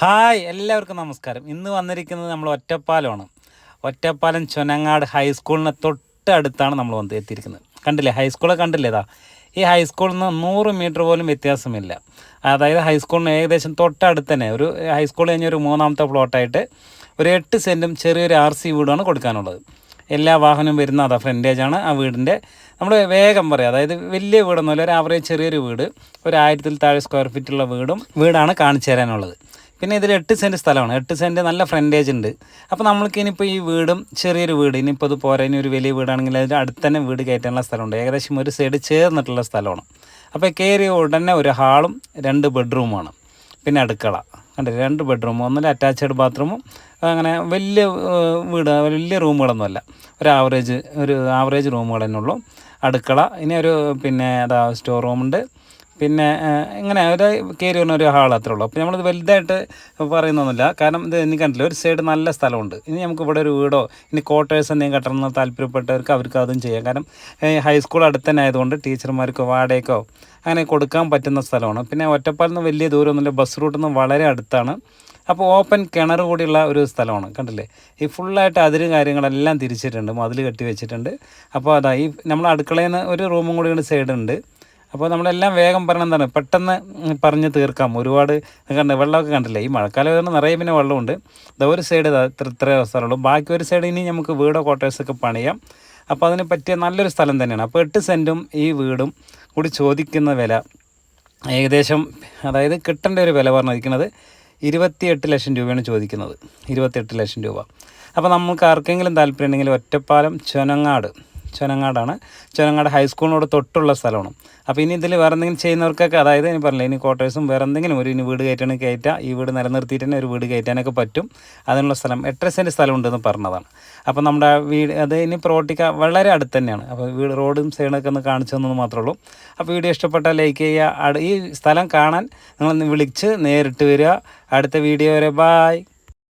Hi എല്ലാവർക്കും നമസ്കാരം. ഇന്ന് വന്നിരിക്കുന്നത് നമ്മൾ ഒറ്റപ്പാലമാണ്. ഒറ്റപ്പാലം ചൊനങ്ങാട് ഹൈസ്കൂളിന് തൊട്ടടുത്താണ് നമ്മൾ വന്ന് എത്തിയിരിക്കുന്നത്. കണ്ടില്ലേ? ഹൈസ്കൂളെ കണ്ടില്ലേ ഇതാ? ഈ ഹൈസ്കൂളിൽ നിന്ന് നൂറ് മീറ്റർ പോലും വ്യത്യാസമില്ല. അതായത് ഹൈസ്കൂളിന് ഏകദേശം തൊട്ടടുത്ത് തന്നെ ഒരു ഹൈസ്കൂൾ കഴിഞ്ഞ ഒരു മൂന്നാമത്തെ പ്ലോട്ടായിട്ട് ഒരു എട്ട് സെന്റും ചെറിയൊരു ആർ സി വീടാണ് കൊടുക്കാനുള്ളത്. എല്ലാ വാഹനവും വരുന്ന അതാ ഫ്രണ്ടേജാണ് ആ വീടിന്റെ നമ്മൾ വേഗം പറയാം. അതായത് വലിയ വീടൊന്നുമില്ല ഒരു ആവറേജ് ചെറിയൊരു വീട്. ഒരു ആയിരത്തിൽ താഴെ സ്ക്വയർ ഫീറ്റുള്ള വീടും വീടാണ് കാണിച്ചു തരാനുള്ളത്. പിന്നെ ഇതിൽ എട്ട് സെന്റ് സ്ഥലമാണ്. എട്ട് സെന്റ് നല്ല ഫ്രണ്ടേജ് ഉണ്ട്. അപ്പോൾ നമ്മൾക്ക് ഇനിയിപ്പോൾ ഈ വീടും ചെറിയൊരു വീട് ഇനിയിപ്പോൾ അത് പോരാ ഇനി ഒരു വലിയ വീടാണെങ്കിൽ അതിന്റെ അടുത്ത് തന്നെ വീട് കയറ്റാനുള്ള സ്ഥലമുണ്ട്. ഏകദേശം ഒരു സൈഡ് ചേർന്നിട്ടുള്ള സ്ഥലമാണ്. അപ്പോൾ കയറിയ ഉടനെ ഒരു ഹാളും രണ്ട് ബെഡ്റൂമാണ് പിന്നെ അടുക്കള. കണ്ടില്ലേ? രണ്ട് ബെഡ്റൂം ഒന്നിൽ അറ്റാച്ച്ഡ് ബാത്റൂമും അങ്ങനെ വലിയ വീട് വലിയ റൂമുകളൊന്നുമല്ല ഒരു ആവറേജ് ഒരു ആവറേജ് റൂമുകൾ തന്നെ ഉള്ളൂ. അടുക്കള ഇനി ഒരു പിന്നെ അതാ സ്റ്റോർ റൂമുണ്ട് പിന്നെ ഇങ്ങനെ ഒരു കയറി വരുന്ന ഒരു ഹാൾ അത്രേ ഉള്ളൂ. അപ്പോൾ നമ്മളിത് വലുതായിട്ട് പറയുന്നൊന്നുമില്ല. കാരണം ഇത് എനിക്ക് കണ്ടില്ല ഒരു സൈഡ് നല്ല സ്ഥലമുണ്ട്. ഇനി നമുക്ക് ഇവിടെ ഒരു വീടോ ഇനി ക്വാർട്ടേഴ്സ് എന്തെങ്കിലും കട്ടണമെന്ന് താല്പര്യപ്പെട്ടവർക്ക് അവർക്ക് അതും ചെയ്യാം. കാരണം ഹൈസ്കൂൾ അടുത്ത് തന്നെ ആയതുകൊണ്ട് ടീച്ചർമാർക്കോ വാടകയ്ക്കോ അങ്ങനെ കൊടുക്കാൻ പറ്റുന്ന സ്ഥലമാണ്. പിന്നെ ഒറ്റപ്പാലിൽ നിന്ന് വലിയ ദൂരമൊന്നുമില്ല. ബസ് റൂട്ടിൽ നിന്ന് വളരെ അടുത്താണ്. അപ്പോൾ ഓപ്പൺ കിണർ കൂടിയുള്ള ഒരു സ്ഥലമാണ്. കണ്ടില്ലേ? ഈ ഫുള്ളായിട്ട് അതിര് കാര്യങ്ങളെല്ലാം തിരിച്ചിട്ടുണ്ട്. മതിൽ കെട്ടി വെച്ചിട്ടുണ്ട്. അപ്പോൾ അതാ ഈ നമ്മൾ അടുക്കളയിൽ നിന്ന് ഒരു റൂമും കൂടി സൈഡ് ഉണ്ട് അപ്പോൾ നമ്മളെല്ലാം വേഗം പറഞ്ഞ എന്താണ്? പെട്ടെന്ന് പറഞ്ഞ് തീർക്കാം. ഒരുപാട് കണ്ട് വെള്ളമൊക്കെ കണ്ടില്ലേ? ഈ മഴക്കാലം വരുന്ന നിറയെ പിന്നെ വെള്ളമുണ്ട്. അതോ ഒരു സൈഡ് ഇതാ ഇത്ര ഇത്ര സ്ഥലമുള്ളൂ ബാക്കി ഒരു സൈഡ് ഇനി നമുക്ക് വീടോ ക്വാർട്ടേഴ്സൊക്കെ പണിയാം. അപ്പോൾ അതിന് പറ്റിയ നല്ലൊരു സ്ഥലം തന്നെയാണ്. അപ്പോൾ എട്ട് സെന്റും ഈ വീടും കൂടി ചോദിക്കുന്ന വില ഏകദേശം അതായത് കിട്ടേണ്ട ഒരു വില പറഞ്ഞിരിക്കുന്നത് ഇരുപത്തിയെട്ട് ലക്ഷം രൂപയാണ് ചോദിക്കുന്നത്. ഇരുപത്തിയെട്ട് ലക്ഷം രൂപ. അപ്പോൾ നമുക്ക് ആർക്കെങ്കിലും താല്പര്യം ഉണ്ടെങ്കിൽ ഒറ്റപ്പാലം ചുനങ്ങാട് ചുനങ്ങാടാണ്. ചുനങ്ങാട് ഹൈസ്കൂളിനോട് തൊട്ടുള്ള സ്ഥലമാണ്. അപ്പോൾ ഇനി ഇതിൽ വേറെ എന്തെങ്കിലും ചെയ്യുന്നവർക്കൊക്കെ അതായത് ഇനി പറഞ്ഞില്ല ഇനി ക്വാർട്ടേഴ്സും വേറെ എന്തെങ്കിലും ഒരു ഇനി വീട് കയറ്റണമെങ്കിൽ കയറ്റാം ഈ വീട് നിലനിർത്തിയിട്ട് തന്നെ ഒരു വീട് കയറ്റാനൊക്കെ പറ്റും. അതിനുള്ള സ്ഥലം എട്ടര സെന്റ് സ്ഥലം ഉണ്ടെന്ന് പറഞ്ഞതാണ്. അപ്പോൾ നമ്മുടെ വീട് അത് ഇനി പ്രോട്ടിക്ക വളരെ അടുത്ത് തന്നെയാണ്. അപ്പോൾ വീട് റോഡും സൈഡൊക്കെ ഒന്ന് കാണിച്ചു തന്നത് മാത്രമേ ഉള്ളൂ അപ്പോൾ വീഡിയോ ഇഷ്ടപ്പെട്ട ലൈക്ക് ചെയ്യുക. ഈ സ്ഥലം കാണാൻ നിങ്ങളൊന്ന് വിളിച്ച് നേരിട്ട് വരിക. അടുത്ത വീഡിയോ വരെ ബായ്